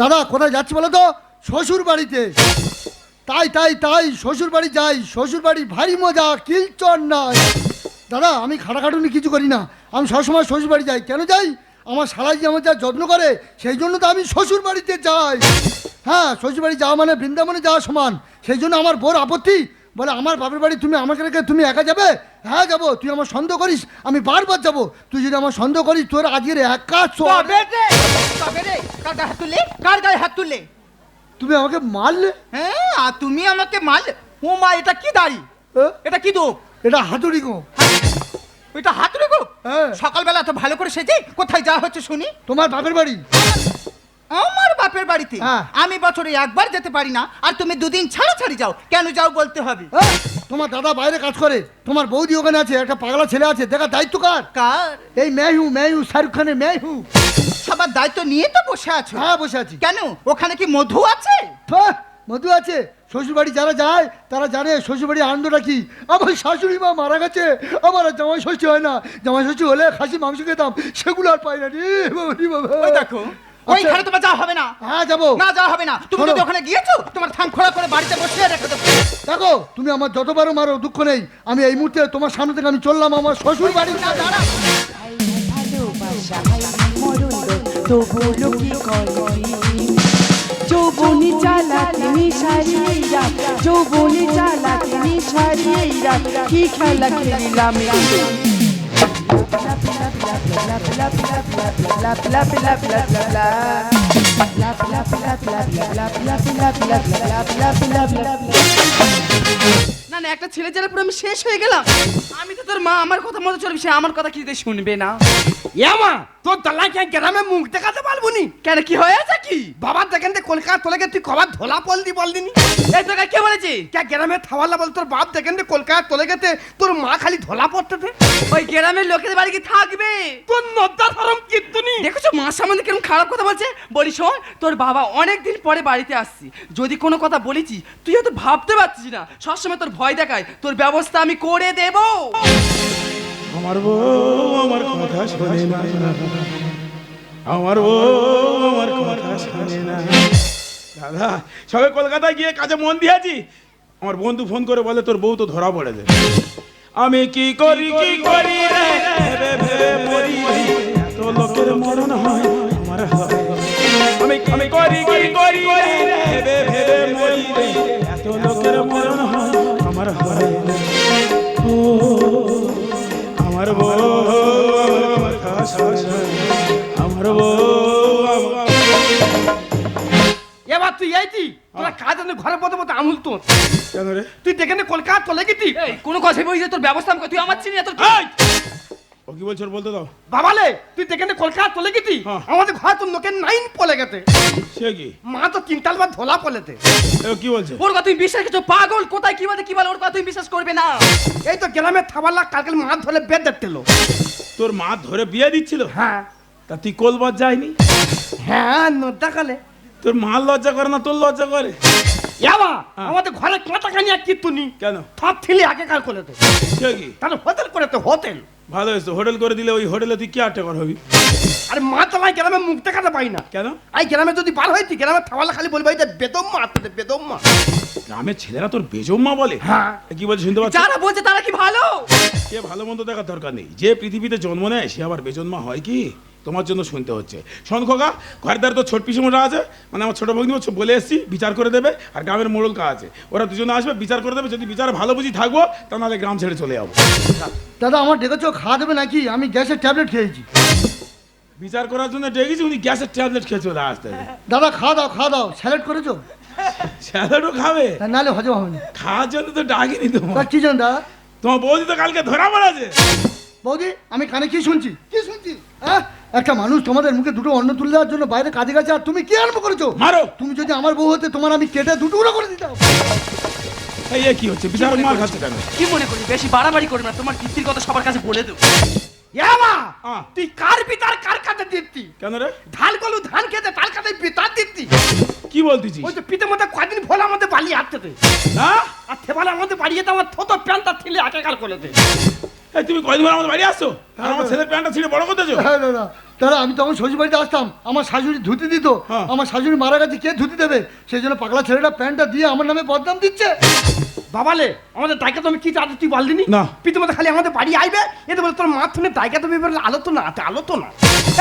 দাদা, কোথায় যাচ্ছি বলো তো? শ্বশুর বাড়িতে তাই তাই তাই শ্বশুর বাড়ি যাই শ্বশুর বাড়ি ভারী মজা, কিলচর নাই। দাদা, আমি খাটাখাটুনি কিছু করি না। আমি সবসময় শ্বশুর বাড়ি যাই। কেন যাই? আমার সারাই যে আমার যা যত্ন করে, সেই জন্য তো আমি শ্বশুর বাড়িতে যাই। হ্যাঁ শ্বশুর বাড়ি যাওয়া মানে বৃন্দাবনে যাওয়া সমান। সেই জন্য আমার বোর আপত্তি বলে আমার বাপের বাড়ি তুমি আমাকে রেখে তুমি একা যাবে? হ্যাঁ যাব। তুই আমার সন্দেহ করিস আমি বারবার যাব। তুই যদি আমার সন্দেহ করিস তোর আজকের একা কার গায়ে হাত তুললে? কার গায়ে হাত তুললে? তুমি আমাকে মারলে? হ্যাঁ আর তুমি আমাকে মারলে। ও মা এটা কি দাড়ি? এটা কি দোপ? এটা হাতুড়ি গো। এটা হাতুড়ি গো? হ্যাঁ। সকালবেলা তো ভালো করে সেজে কোথায় যাওয়া হচ্ছে শুনি? তোমার বাপের বাড়ি। আমার বাপের বাড়িতে হ্যাঁ। আমি বছরে একবার যেতে পারি না আর তুমি দুদিন ছাড়া ছাড়ি যাও। কেন যাও বলতে হবে? তোমার দাদা বাইরে কাজ করে তোমার বৌদি ওখানে আছে একটা পাগলা ছেলে আছে দেখার দায়িত্ব কার? কার? এই মেহু মেহু শাহরুখ খানের মেহু। সবার দায়িত্ব নিয়ে তো বসে আছো। হ্যাঁ বসে আছি। কেন? ওখানে কি মধু আছে? হ্যাঁ, মধু আছে। শ্বশুর বাড়ি যারা যায় তারা জানে শ্বশুর বাড়ি আনন্দটা কি। আমার শাশুড়ি মা মারা গেছে আমার আর জামাই ষষ্ঠী হয় না। জামাই ষষ্ঠী হলে খাসি মাংস খেতাম সেগুলো আর পাই না রে বাবা দেখো। ওইখানে তোমার যাওয়া হবে না। হ্যাঁ যাব। না যাওয়া হবে না। তুমি যদি ওখানে গিয়েছো তোমার থান খোলা করে বাড়িতে বসে রেখে দেবো। দেখো তুমি আমার যতবারও মারো দুঃখ নেই। আমি এই মুহূর্তে তোমার সামনে থেকে আমি চললাম আমার শ্বশুর বাড়ি। না দাঁড়া। তবু কি করি যৌবনি চালাতে নিশারিয়ে রাত যৌবনি চালাতে নিশারিয়ে রাত কি খেলা খেলিলাম la la la la la না না একটা ছেলে যারা পুরো আমি শেষ হয়ে গেলাম। আমি তো তোর মা আমার কথা মতো চলবে সে আমার কথা কিছুতে শুনবে না। ইয়ামা তোর দালাকে গ্রামে মুখ দেখাতে পারব নি? কেন কি হয়েছে কি? বাবার দেখেন তো কলকাতা তোলে গে তুই কবার ধোলা পল দি বল এই তোকে কে বলেছে? কে গ্রামে থাওয়ালা বল তোর বাপ দেখেন তো কলকাতা তোলে গেতে তোর মা খালি ধোলা পড়তে ওই গ্রামের লোকের বাড়ি কি থাকবে? তোর নদ্দা ধরম কীর্তনি। দেখেছ মার সম্বন্ধে কেমন খারাপ কথা বলছে? বলি শোন তোর বাবা অনেক দিন পরে বাড়িতে আসছি। যদি কোনো কথা বলেছি তুই হয়তো ভাবতে পারছিস না। সবসময় তোর ভয় দেখায় তোর ব্যবস্থা আমি করে দেব। আমার বউ আমার কথা শোনে না। আমার বউ আমার কথা শোনে না। দাদা, সবে কলকাতায় গিয়ে কাজে মন দিয়েছি। আমার বন্ধু ফোন করে বলে, তোর বউ তো ধরা পড়ে পড়েছে আমি কি করি কি করি রে? এত লোকের মরণ হয় আমার হয় আমি আমি করি, কি করি রে? এবার তুই এইছি তোরা কাজ আমি ঘরে বসে আমুল তোর। কেন রে? তুই দেখেন তো কলকাতা চলে গেছি কোনো কথা বলি যে তোর ব্যবস্থা করে- তুই আমার চিনি তোর! ও কি বলছো বলতে দাও। বাবালে তুই তো কলকাতা তোলে গেছি। হ্যাঁ। আমাদের ঘর তোর লোকের নাইন পলে গেছে। সে কি? মা তো তিনটাল বার ধোলা পলেতে ও কি বলছে? ওর কথা তুমি বিশ্বাস করছ? পাগল কোথায় কি বলে কি বলে ওর কথা তুমি বিশ্বাস করবে না। এই তো গ্রামে থাবাল্লা কালকে মা ধরে বেদ দেখছিল তোর মা ধরে বিয়ে দিচ্ছিল? হ্যাঁ। তা তুই কোলবার যায়নি হ্যাঁ নদ্দা কালে। তোর মা লজ্জা করে না তোর লজ্জা করে? ইয়াবা। আমাদের ঘরে কানি আর কিতুনি কেন? সব ছিলে আগেকার করেতে সে কি তাহলে হোটেল করেতে হোটেল। ভালো হয়েছে হোটেল করে দিলে ওই হোটেলে তুই কি টাকার হবি? আরে মা তলায় গ্রামে মুখ দেখাতে পাই না। কেন? আই গ্রামে যদি বার হয়েছি গ্রামে থাওয়ালা খালি বলবে এটা বেদম মা বেদম মা। গ্রামের ছেলেরা তোর বেজম্মা বলে? হ্যাঁ। কি বলছে শুনতে পাচ্ছ? যারা বলছে তারা কি ভালো? কে ভালো মন্দ দেখার দরকার নেই। যে পৃথিবীতে জন্ম নেয় সে আবার বেজন্মা হয় কি? তোমার জন্য শুনতে হচ্ছে। শোন খোকা ঘরের দ্বারা তো ছোট পিসমোটা আছে মানে আমার ছোটো ভগ্নি হচ্ছে বলে এসছি বিচার করে দেবে আর গ্রামের মোড়ল কা আছে। ওরা দুজনে আসবে বিচার করে দেবে যদি বিচার ভালো বুঝি থাকব তা নাহলে গ্রাম ছেড়ে চলে যাব। দাদা আমার ডেকেছো খাওয়া দেবে নাকি? আমি গ্যাসের ট্যাবলেট খেয়েছি। বিচার করার জন্য ডেকেছি উনি গ্যাসের ট্যাবলেট খেয়ে চলে আসতে দাদা খাওয়া দাও খাওয়া দাও। স্যালাড করেছ? স্যালাডও খাবে? নাহলে হজম হবে না। খাওয়ার জন্য তো ডাকিনি তোমার কি জানো দাদা? তোমার বৌদি তো কালকে ধরা পড়েছে। বৌদি আমি কানে কি শুনছি? কি শুনছি? হ্যাঁ একটা মানুষ তোমাদের মুখে দুটো অন্ন তুলে দেওয়ার জন্য বাইরে কাজে গেছে আর তুমি কি আরম্ভ করেছ? মারো! তুমি যদি আমার বউ হতে তোমার আমি কেটে দুটুকরো করে দিতাম। এই এ কি হচ্ছে? বিচার মার খাচ্ছে কেন? কি মনে করি বেশি বাড়াবাড়ি করবে না তোমার কীর্তির কথা সবার কাছে বলে দেবো। আহ। তুই কার পিতার কার কাছে দিতি? কেন রে? ধান কলু ধান খেতে তার কাছে পিতার দিতি? কি বলতেছিস? ওই তো পিতে মধ্যে কদিন ভোলা আমাদের বালি হাঁটতে হ্যাঁ আর থেবালে আমাদের বাড়িয়ে তো আমার থতো প্যান্ট তার ছিলে আগেকার করেতে এই তুমি কয়দিন পর আমাদের বাড়ি আসছো? আর আমার ছেলের প্যান্টটা ছিঁড়ে বড় করতেছো? হ্যাঁ দাদা দাদা আমি তখন শ্বশুর বাড়িতে আসতাম। আমার শাশুড়ি ধুতি দিত। হ্যাঁ। আমার শাশুড়ি মারা গেছে কে ধুতি দেবে? সেই জন্য পাগলা ছেলেটা প্যান্টটা দিয়ে আমার নামে বদনাম দিচ্ছে। বাবালে আমাদের দায়িকা তুমি কি চাচ্ছ তুই বলদিনি না। পিতামাতা খালি আমাদের বাড়ি আইবে? এতে বলে তোর মা তুমি দায়িকা তুমি এবার আলোচনা আছে আলোচনা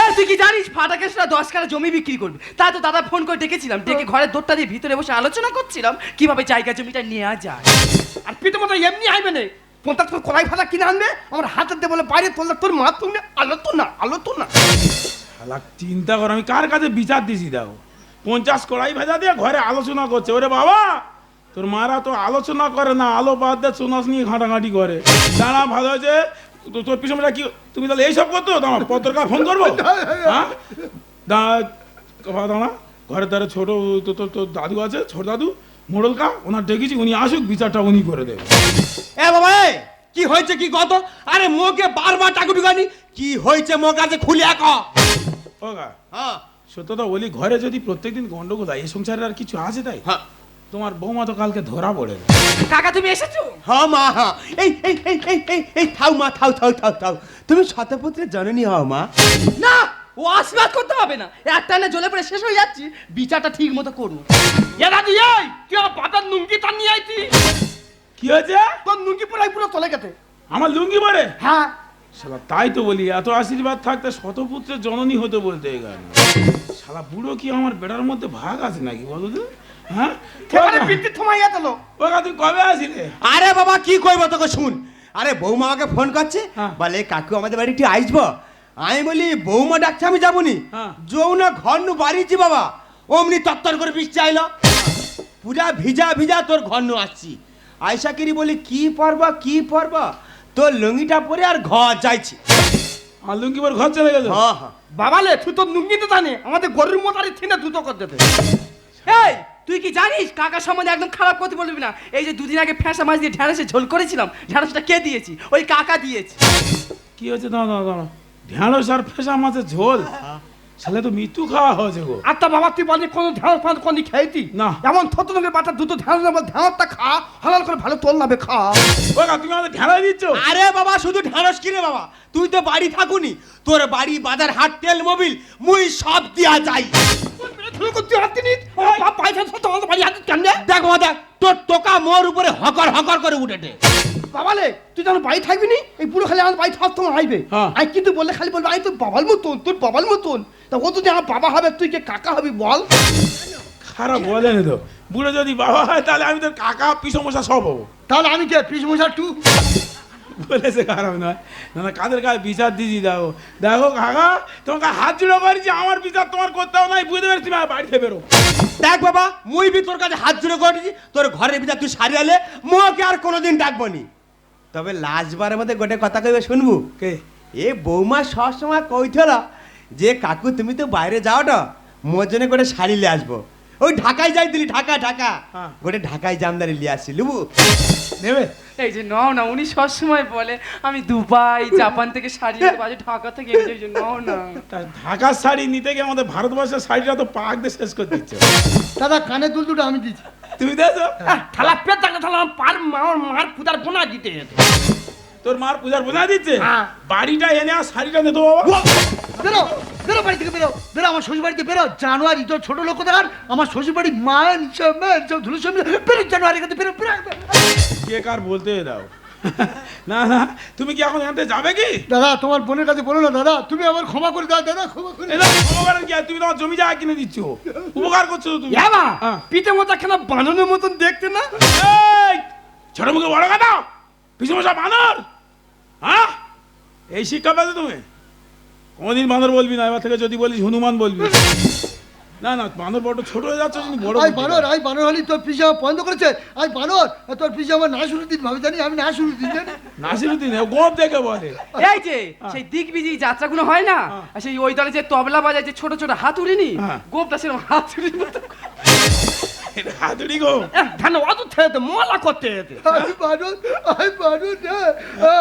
এই, তুই কি জানিস ফাটা কেসরা দশ কাটা জমি বিক্রি করবি? তাই তো দাদা ফোন করে ডেকেছিলাম ডেকে ঘরের দোরটা দিয়ে ভিতরে বসে আলোচনা করছিলাম কীভাবে জায়গা জমিটা নেওয়া যায়। আর পিতামাতা এমনি আইবে না? পঞ্চাশ করে কড়াই ফাটা কিনে আনবে? আমার হাতে দিয়ে বলে বাইরে তোলে তোর মা তুমি আলোচনা আলোচনা শালা চিন্তা কর আমি কার কাছে বিচার দিছি দেখো? পঞ্চাশ কড়াই ভেজা দিয়ে ঘরে আলোচনা করছে। ওরে বাবা তোর মারা তো আলোচনা করে না আলো বাদ দিয়ে সোনাস নিয়ে ঘাঁটাঘাঁটি করে। দাঁড়া ভালো হয়েছে? তো- তোর পিছনে কি তুমি তাহলে এইসব করতো? দাঁড়া পত্রকার ফোন করব? হ্যাঁ? দাঁড়া দাঁড়া ঘরের ধারে ছোট তো তোর তোর দাদু আছে ছোট দাদু। মোড়লকা ওনার ডেকেছি উনি আসুক বিচারটা উনি করে দেবে। এ বাবা এ, কি হয়েছে কি কত? আরে মোকে বারবার টাকু টুকানি কি হয়েছে মোর কাছে খুলে এক ও গা হ্যাঁ সত্যতা বলি ঘরে যদি প্রত্যেকদিন গন্ডগোল হয় এই সংসারে আর কিছু আছে তাই? হ্যাঁ। তোমার বৌমা তো কালকে ধরা পড়ে। কাকা তুমি এসেছ? হ্যাঁ মা হ্যাঁ। এই এই এই এই এই এই থাও মা থাও থাও থাও থাও। তুমি শতপুত্রের জননী হও মা। না! ও আশীর্বাদ করতে হবে না। একটা না জ্বলে পড়ে শেষ হয়ে যাচ্ছি। বিচারটা ঠিক মতো করব। এ দাদি এই তুই আমার পাতার নুঙ্গি টান নিয়ে আইতি। কি হয়েছে? তোর নুঙ্গি পুরাই পুরো চলে গেছে। আমার লুঙ্গি মারে হ্যাঁ। শালা তাই তো বলি এত আশীর্বাদ থাকতে শতপুত্রের জননী হতে বলতে গেল শালা বুড়ো কি আমার বেড়ার মধ্যে ভাগ আছে নাকি বলো তো? হ্যাঁ? বৃত্তি থমাইয়া দিল ও গা, তুই কবে আসিলে? আরে বাবা কি কইব তোকে শুন। আরে বৌমা আমাকে ফোন করছে হ্যাঁ। বলে কাকু আমাদের বাড়ি একটু আসব আমি বলি বৌমা ডাকছে আমি যাবনি। হ্যাঁ। যৌনা ঘর নু বাড়িছি বাবা। অমনি তত্তর করে বৃষ্টি আইলো। পুরা ভিজা ভিজা তোর ঘর নু আসছি। আয়সা কিরি বলি কি পরবা কি পরবা? তোর লুঙ্গিটা পরে আর ঘর যাইছি। আমার লুঙ্গি পর ঘর চলে গেছে হ্যাঁ হ্যাঁ। বাবালে তুই তোর নুঙ্গি তো জানে আমাদের গরুর মতারি থিনে দুটো করে দেবে। এই তুই কি জানিস? কাকার সম্বন্ধে একদম খারাপ কথা বলবি না। এই যে দুদিন আগে ফ্যাঁসা মাছ দিয়ে ঢ্যাঁড়সে ঝোল করেছিলাম ঢ্যাঁড়সটা কে দিয়েছি? ওই কাকা দিয়েছি। কি হয়েছে? দাঁড়া দাঁড়া দাঁড়া ঢেঁড়স আর ফেসা মাছের ঝোল। ছেলে তো মৃত্যু খাওয়া হয়েছে গো। আচ্ছা বাবা তুই বলি কোনো ধ্যান ফান কোনি খেয়েছি না। এমন থত লোকের বাচ্চা দুটো ধ্যান নেব ধ্যানটা খা হালাল করে ভালো তোল নাবে খা। ও গা, তুমি আমাদের ঢেঁড়া দিচ্ছ? আরে বাবা শুধু ঢাড়স কিরে বাবা। তুই তো বাড়ি থাকুনি। তোর বাড়ি বাজার হাট তেল মোবিল মুই সব দিয়া যাই। তুই হাতি নি বাপ পাইছে তো তোমাদের বাড়ি হাতি কেন দেখ বাবা দেখ। তোর টোকা মোর উপরে হকর হকর করে উঠেটে বাবালে তুই যখন বাড়ি থাকবি নি? এই পুরো খালি আমার বাড়ি থাকতো আইবে। হ্যাঁ। আই কিন্তু বললে খালি বলবে আই তোর বাবার মতন তোর বাবার মতন। তা ও যদি আমার বাবা হবে তুই কে কাকা হবি বল? খারাপ বলেনি তো। বুড়ো যদি বাবা হয় তাহলে আমি তোর কাকা পিসমশা সব হব। তাহলে আমি কে? পিসমশা টু বলেছে খারাপ নয়। না কাদের কাছে বিচার দিছি দেখো। দেখো কাকা তোমাকে হাত জুড়ে করেছি আমার বিচার তোমার করতেও নাই বুঝতে পেরেছি বাড়িতে বেরো। দেখ বাবা মুই বি তোর কাছে হাত জুড়ে করেছি তোর ঘরের ভিতর তুই সারি আলে মোকে আর কোনোদিন ডাকবো নি। তবে লাস্টবারের মধ্যে গোটে কথা কইবে শুনবু? কে? এ বৌমা সবসময় কইছিল যে কাকু তুমি তো বাইরে যাও না মোর জন্য গোটে শাড়ি লিয়ে আসব। ওই ঢাকায় যাই দিলি ঢাকা ঢাকা। হ্যাঁ। গোটে ঢাকায় জামদানি লিয়ে আসছি লুবু। নেবে? এই যে নাও না উনি সবসময় বলে আমি দুবাই জাপান থেকে শাড়ি নিতে পারি ঢাকা থেকে এই যে নাও না। ঢাকার শাড়ি নিতে গিয়ে আমাদের ভারতবর্ষের শাড়িটা তো পাক দিয়ে শেষ করে দিচ্ছে। দাদা কানে দুল দুটো আমি দিচ্ছি। তুমি দেখো থালা পেট থাকলে থালা পার মার মার পুতার বোনা দিতে যেত। তোর মার পূজার বোঝা দিচ্ছে? হ্যাঁ। বাড়িটা এনে আর শাড়িটা নিতে বাবা। বেরো বেরো বাড়ি থেকে বেরো বেরো আমার শ্বশুর বাড়িতে বেরো। জানুয়ারি তো ছোট লোক দেখার আমার শ্বশুর বাড়ি মান সম্মান সব ধুলো সব বেরো জানুয়ারি কাছে বেরো বেরো। কে কার বলতে দাও? না না তুমি কি এখন এখান যাবে কি? দাদা তোমার বোনের কাছে বলো না দাদা তুমি আমার ক্ষমা করে দাও দাদা ক্ষমা করে এটা ক্ষমা করেন কি? তুমি তোমার জমি জায়গা কিনে দিচ্ছ। উপকার করছ তো তুমি। হ্যাঁ। পিঠে মতো খেলা বানানোর মতন দেখতে না? এই, ছোট মুখে বড় কথা। পিছমশা বানর! হ্যাঁ? এই শিক্ষা পেলে তুমি? কোনদিন বানর বলবি না এবার থেকে যদি বলিস হনুমান বলবি। না না বানর বড় ছোট হয়ে যাচ্ছে তুমি বড় আই বানর। আই বানর হলি তোর পিসে বন্ধ করেছে। আই বানর আর তোর পিসে আমার না শুরু দিন ভাবি জানি আমি না শুরু দিন জানি। না নাসিরুদ্দিন ও গোপ দেখে বলে। এই যে সেই দিগবিজি যাত্রাগুলো হয় না আর সেই ওই দলে যে তবলা বাজায় যে ছোট ছোট হাত উড়িনি হ্যাঁ। গোপটা সেরকম হাত উড়িনি হাতুড়ি গো ধান অত ছেড়ে মলা করতে আমি পারুন আমি পারুন না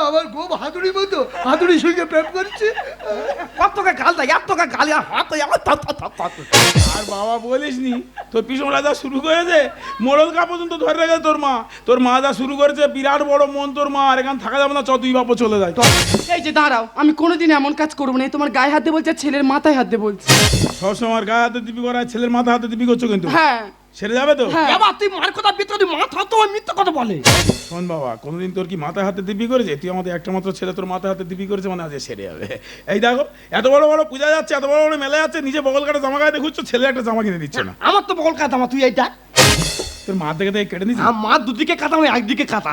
আমার গোপ হাতুড়ি মতো হাতুড়ির সঙ্গে প্রেম করছে কত টাকা গাল দেয় এত টাকা গাল আর হাত। আর বাবা বলিস নি তোর পিছন রাজা শুরু করেছে মোড়ল কা পর্যন্ত ধরে রেখেছে তোর মা তোর মা যা শুরু করেছে বিরাট বড় মন তোর মা আর এখানে থাকা যাবে না চ তুই বাপও চলে যায় এই যে দাঁড়াও আমি কোনোদিন এমন কাজ করব না। এই তোমার গায়ে হাত দিয়ে বলছে আর ছেলের মাথায় হাত দিয়ে বলছে। সবসময় আমার গায়ে হাতে দিবি করা ছেলের মাথা হাতে দিবি করছ কিন্তু হ্যাঁ। সেরে যাবে তো? হ্যাঁ। এবার তুই মার কথা ভিতরে মাথা তো মিথ্যা কথা বলে। শোন বাবা কোনোদিন তোর কি মাথায় হাতে দিবি করেছে? তুই আমাদের একটা মাত্র ছেলে তোর মাথায় হাতে দিবি করেছে মানে আজ সেরে যাবে। এই দেখো এত বড় বড় পূজা যাচ্ছে এত বড় বড় মেলা যাচ্ছে নিজে বগল কাটা জামা গায়ে দেখুচ্ছ ছেলে একটা জামা কিনে দিচ্ছে না। আমার তো বকল কাটা তুই এইটা? তোর মা থেকে থেকে কেটে আমার মা দুদিকে কাটা আমি একদিকে কাটা।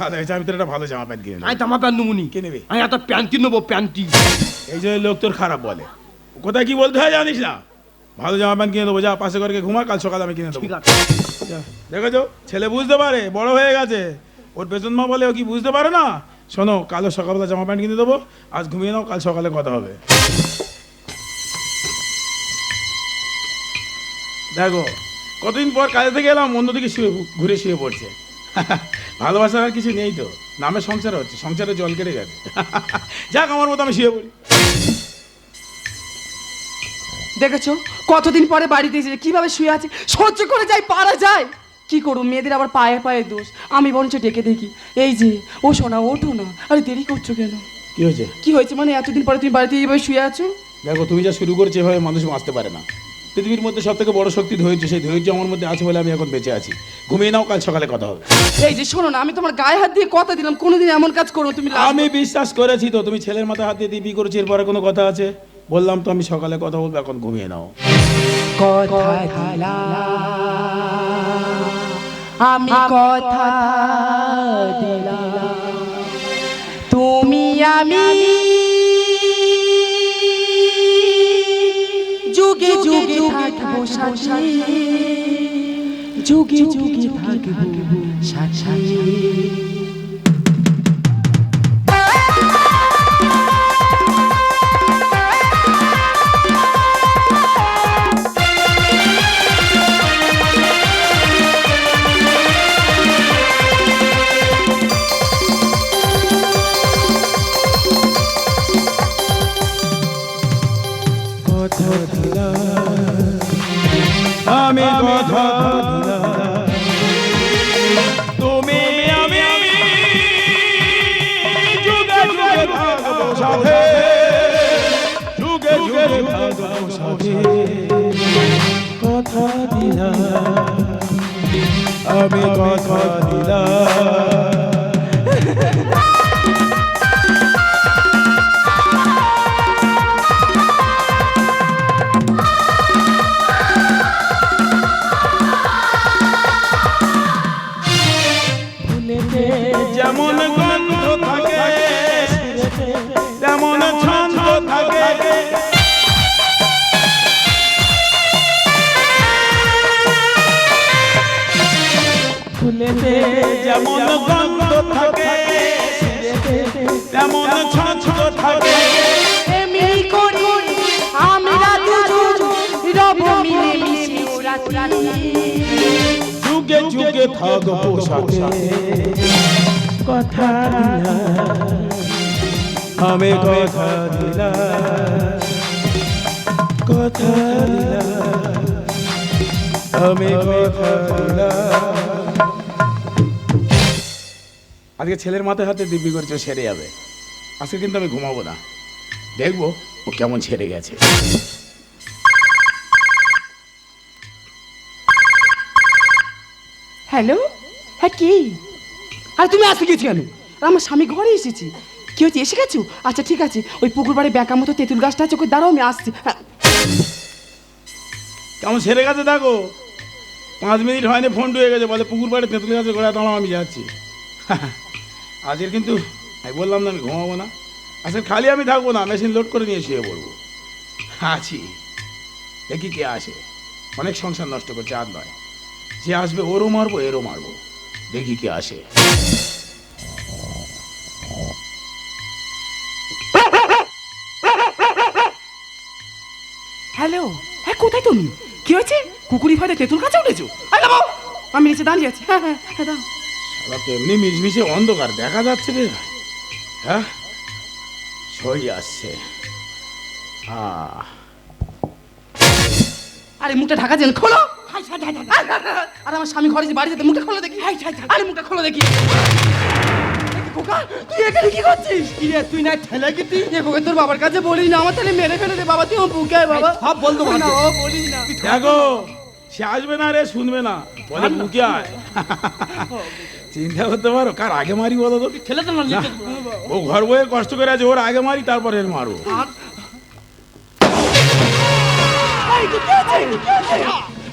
ভালো হয়েছে আমি তোর একটা ভালো জামা প্যান্ট কিনে আমি। জামা প্যান্ট নেবনি কে নেবে? আমি একটা প্যান্টি নেব প্যান্টি এই যে লোক তোর খারাপ বলে। কোথায় কি বলতে হয় জানিস না? ভালো জামা প্যান্ট কিনে দেবো যা পাশে করে ঘুমা কাল সকালে আমি কিনে দেবো। দেখেছ ছেলে বুঝতে পারে বড় হয়ে গেছে। ওর পেছন মা বলে ও কি বুঝতে পারে না? শোনো কালো সকালবেলা জামা প্যান্ট কিনে দেবো আজ ঘুমিয়ে নাও কাল সকালে কথা হবে। দেখো কতদিন পর কাজে থেকে এলাম অন্যদিকে শুয়ে ঘুরে শুয়ে পড়ছে। ভালোবাসা আর কিছু নেই তো নামে সংসার হচ্ছে সংসারে জল কেটে গেছে। যাক আমার মতো আমি শুয়ে পড়ি। দেখেছ? কতদিন পরে বাড়িতে এসেছে কীভাবে শুয়ে আছে? সহ্য করে যাই পারা যায়। কি করব মেয়েদের আবার পায়ে পায়ে দোষ। আমি বরঞ্চ ডেকে দেখি। এই যে ও শোনা ওঠো না। আরে দেরি করছ কেন? কি হয়েছে? কি হয়েছে মানে এতদিন পরে তুমি বাড়িতে এইভাবে শুয়ে আছো? দেখো তুমি যা শুরু করেছ এভাবে মানুষ বাঁচতে পারে না। পৃথিবীর মধ্যে সব থেকে বড় শক্তি ধৈর্য সেই ধৈর্য আমার মধ্যে আছে বলে আমি এখন বেঁচে আছি। ঘুমিয়ে নাও কাল সকালে কথা হবে। এই যে শোনো না আমি তোমার গায়ে হাত দিয়ে কথা দিলাম। কোনোদিন এমন কাজ করো তুমি আমি বিশ্বাস করেছি তো তুমি ছেলের মাথায় হাত দিয়ে দিবি করেছি এরপরে কোনো কথা আছে? বললাম তো আমি সকালে কথা বলব, এখন ঘুমিয়ে নাও। আমি কথা তুমি আমি যুগে যুগে থাকব যুগে যুগে থাকব সাথী। সাথে যুগে যুগে থাকব সাথে কথা দিলাম। আমি কথা দিলাম। গন্ধ থাকে তেমন ছন্দ থাকে। এমনি করি আমরা দুজন রব মিলে মিশে যুগে যুগে থাকব সাথে। কথা আমি কথা দিলাম। কথা দিলাম। আমি কথা দিলাম। আজকে ছেলের মাথায় হাতে দিব্যি করছে সেরে যাবে। আজকে কিন্তু আমি ঘুমাবো না। দেখব ও কেমন ছেড়ে গেছে। হ্যালো? হ্যাঁ কি? আর তুমি আসতে গেছি কেন? আর আমার স্বামী ঘরে এসেছি। কি হচ্ছে এসে গেছো? আচ্ছা ঠিক আছে। ওই পুকুর বাড়ি ব্যাকা মতো তেঁতুল গাছটা আছে ওকে দাঁড়াও আমি আসছি। হ্যাঁ, কেমন সেরে গেছে দেখো? পাঁচ মিনিট হয়নি ফোন ডুয়ে গেছে। বলে পুকুর পাড়ে তেঁতুল গাছে গোড়া দাঁড়াও আমি যাচ্ছি। আজকের কিন্তু আমি বললাম না, আমি ঘুমাবো না। আজকে খালি আমি থাকব না, মেশিন লোড করে নিয়ে শুয়ে পড়ব। আছি। দেখি কে আসে। অনেক সংসার নষ্ট করছে আর নয়। যে আসবে, ওরও মারবো, এরও মারবো। দেখি কে আসে। হ্যালো হ্যাঁ কোথায় তুমি? কি হয়েছে? কুকুরি ফাইটে তেঁতুল কাছে উঠেছো? আমি নিচে দাঁড়িয়ে আছি। হ্যাঁ হ্যাঁ হ্যাঁ দাও শালা তো এমনি মিশমিশে অন্ধকার দেখা যাচ্ছে রে। হ্যাঁ? সই আসছে। আরে মুখটা ঢাকা যেন খোলো। আর আমার স্বামী ঘরে যে বাড়ি যেতে মুখটা খোলো দেখি। আরে মুখটা খোলো দেখি। খোকা, তুই এখানে কি করছিস? কি রে তুই না ঠেলে গেতি এ খোকা, তোর বাবার কাছে বলিস না আমার তাহলে মেরে ফেলে দে বাবা তুই আমার বুকে আয় বাবা। সব বলতো না ও বলিস না। দেখো সে আসবে না রে শুনবে না। বলে আয়। চিন্তা করতে পারো কার আগে মারি বলো তো? ঠেলে তো না না, ও ঘর বয়ে কষ্ট করে আছে ওর আগে মারি তারপরে এর মারো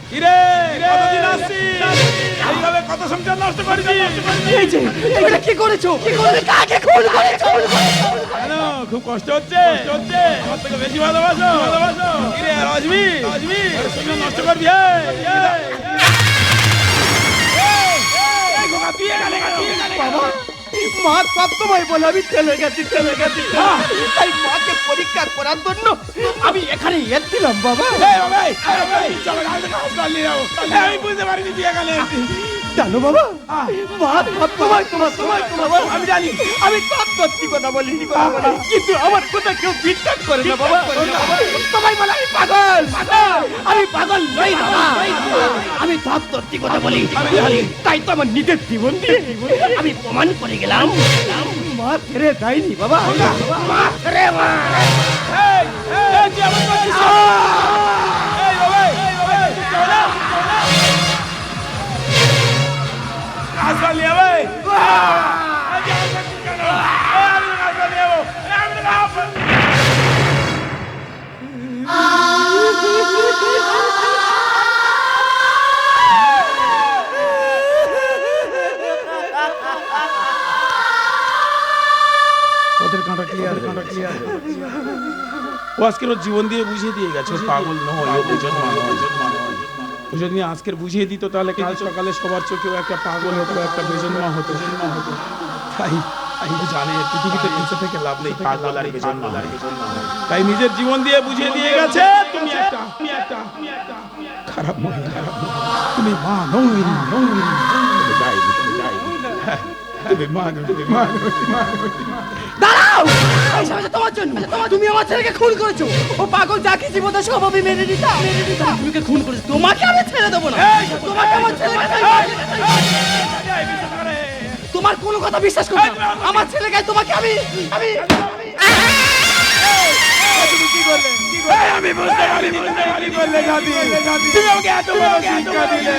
কিরে কতদিন আসছিস? এইভাবে কত সংসার নষ্ট করেছিস এই যে এটা কি করেছ? কি করেছ কাকে খুন করেছ? কেন? খুব কষ্ট হচ্ছে? হচ্ছে। আমার থেকে বেশি ভালোবাসো? ভালোবাসো। কিরে রজবি রজবি সংসার নষ্ট করবি এই, কেন? মা সব তোমায় বলে আমি ঠেলে গেছি ঠেলে গেছি তাই মাকে পরীক্ষা করার জন্য আমি এখানে এসেছিলাম বাবা বাবা, বাবা, চলো আমি বুঝতে পারিনি তুই এখানে। জানো বাবা? মা সব তোমায় তোমার তোমার আমি জানি আমি সব সত্যি কথা বলি কিন্তু আমার কথা কেউ বিশ্বাস করে না বাবা। সবাই বলে আমি পাগল। পাগল। আমি পাগল নই বাবা। আমি সব সত্যি কথা বলি তাই তো আমার নিজের জীবন দিয়ে আমি প্রমাণ করে গেলাম। মা ছেড়ে দেয়নি বাবা। মা ছেড়ে মা। এই, এই, আমি তোকে হাসপাতাল- ওদের কাঁটা ক্লিয়ার কাঁটা ক্লিয়ার ও আজকের ওর জীবন দিয়ে বুঝিয়ে দিয়ে গেছে ও পাগল নয় ও বুঝন ও যদি আজকের বুঝিয়ে দিত তাহলে কাল সকালে সবার চোখেও একটা পাগল হতো একটা বেজন্মা হতো। জন্মা হতো। তাই জানে পৃথিবীতে বেঁচে থেকে লাভ নেই পাগল আর বেজন্মা তাই নিজের জীবন দিয়ে বুঝিয়ে দিয়ে গেছে তুমি একটা খারাপ মহিলা খারাপ তুমি মা নই নই যাই যাই। তুমি মা নই মা নই মা নই দাঁড়াও এই সমাজে তোমার জন্য। তুমি আমার ছেলেকে খুন করেছ। ও পাগল যাকে জীবন সব আমি মেনে নিতাম। মেনে নিতাম। তুমি ওকে খুন করেছ। তোমাকে আমি ছেড়ে দেবো না। তোমাকে আমার ছেলেকে তোমার কোনো কথা বিশ্বাস করো আমার ছেলেকে তোমাকে আমি আমি এই, আমি বুঝতে পারিনি। তুমি কি করলে? গাদি তুমি আমাকে এত বড় শিক্ষা দিলে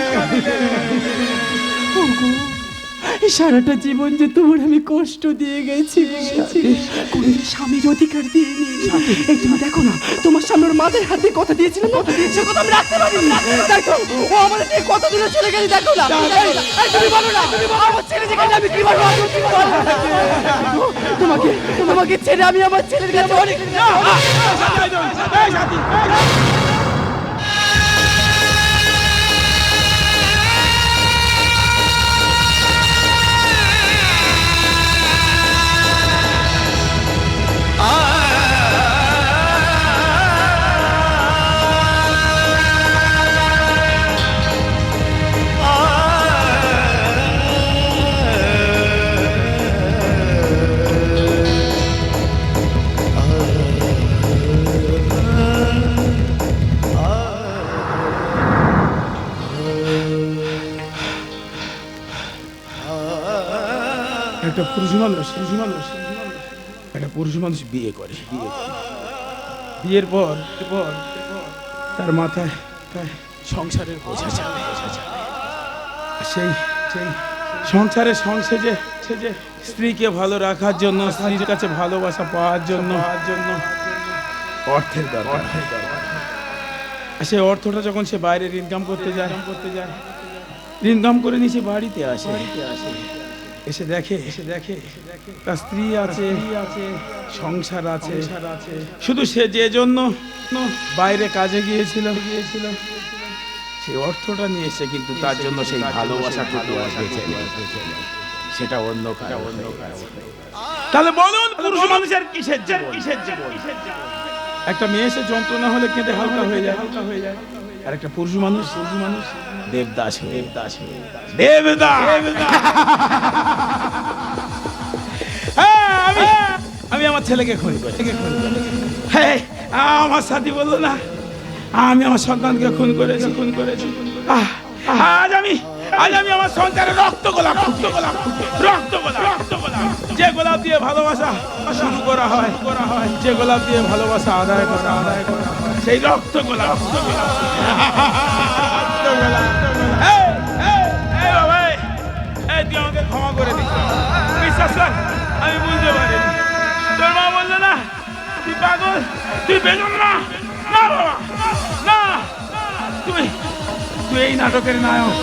সারাটা জীবন যে তোমার আমি কষ্ট দিয়ে গেছি কোনদিন স্বামীর অধিকার দিইনি এই তুমি দেখো না তোমার সামনে ওর মাথায় হাতে কথা দিয়েছিলাম না? সে কথা আমি রাখতে পারিনি। দেখো ও আমাদের থেকে কত দূরে চলে গেছে দেখো না। তুমি বলো না আমার ছেলে যেখানে আমি কি বলব আমি কি বলব? তোমাকে তোমাকে ছেড়ে আমি আমার ছেলের কাছে অনেক মানুষ পুরুষ মানুষ। একটা পুরুষ মানুষ বিয়ে করে বিয়ে করে। বিয়ের পর পর তার মাথায় সংসারের বোঝা চাপে। সেই সেই সংসারের সংসেজে সেজে স্ত্রীকে ভালো রাখার জন্য স্ত্রীর কাছে ভালোবাসা পাওয়ার জন্য। পাওয়ার জন্য অর্থের দরকার। অর্থের আর সেই অর্থটা যখন সে বাইরে ইনকাম করতে যায় করতে যায় ইনকাম করে নিয়ে সে বাড়িতে আসে। বাড়িতে আসে। এসে দেখে এসে দেখে তার স্ত্রী আছে আছে। সংসার আছে। আছে শুধু সে যে জন্য বাইরে কাজে গিয়েছিল। গিয়েছিল সেই অর্থটা নিয়ে এসে কিন্তু তার জন্য সেই ভালোবাসাটুকু আর বেঁচে সেটা অন্য কাজ অন্য কাজ তাহলে বলুন পুরুষ মানুষের কিসের জীবন? কিসের জীবন? একটা মেয়ে এসে যন্ত্রণা হলে কেঁদে হালকা হয়ে যায়। হালকা হয়ে যায়। আর একটা পুরুষ মানুষ পুরুষ মানুষ। দেবদাস দেবদাস দেবদাস। হ্যাঁ, আমি আমি আমার ছেলেকে খুন করি হ্যাঁ, আমার সাথী বলল না আমি আমার সন্তানকে খুন করেছি। খুন করেছি আজ আমি আজ আমি আমার সন্তানের রক্ত গোলাপ রক্ত গোলাপ রক্ত গোলাপ রক্ত গোলাপ। যে গোলাপ দিয়ে ভালোবাসা শুরু করা হয় করা হয় যে গোলাপ দিয়ে ভালোবাসা আদায় করা আদায় করা হয়, সেই রক্ত গোলাপ রক্ত এই, তুই আমাকে ক্ষমা করে দিস। বিশ্বাস কর আমি বুঝতে পারিনি তোর মা বলল না তুই পাগল তুই বেজন না। না বাবা না। তুই তুই এই নাটকের নায়ক।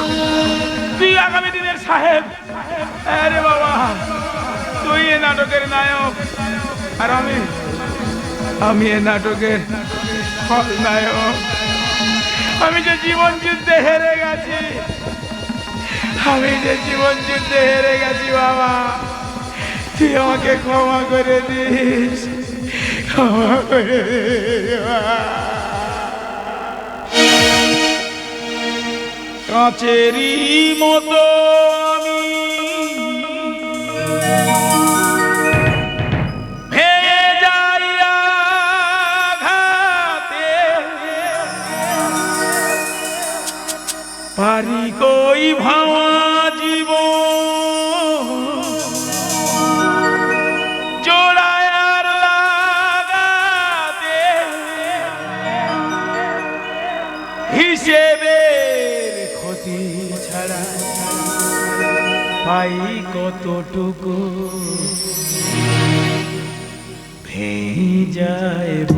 তুই আগামী দিনের সাহেব। আরে বাবা তুই এই নাটকের নায়ক। আর আমি আমি এই নাটকের নায়ক আমি যে জীবন যুদ্ধে হেরে গেছি। আমি যে জীবন যুদ্ধে হেরে গেছি, বাবা। তুই আমাকে ক্ষমা করে দিস। ক্ষমা করে কাঁচেরই মতো আমি কতটুকু ভেঙে যায়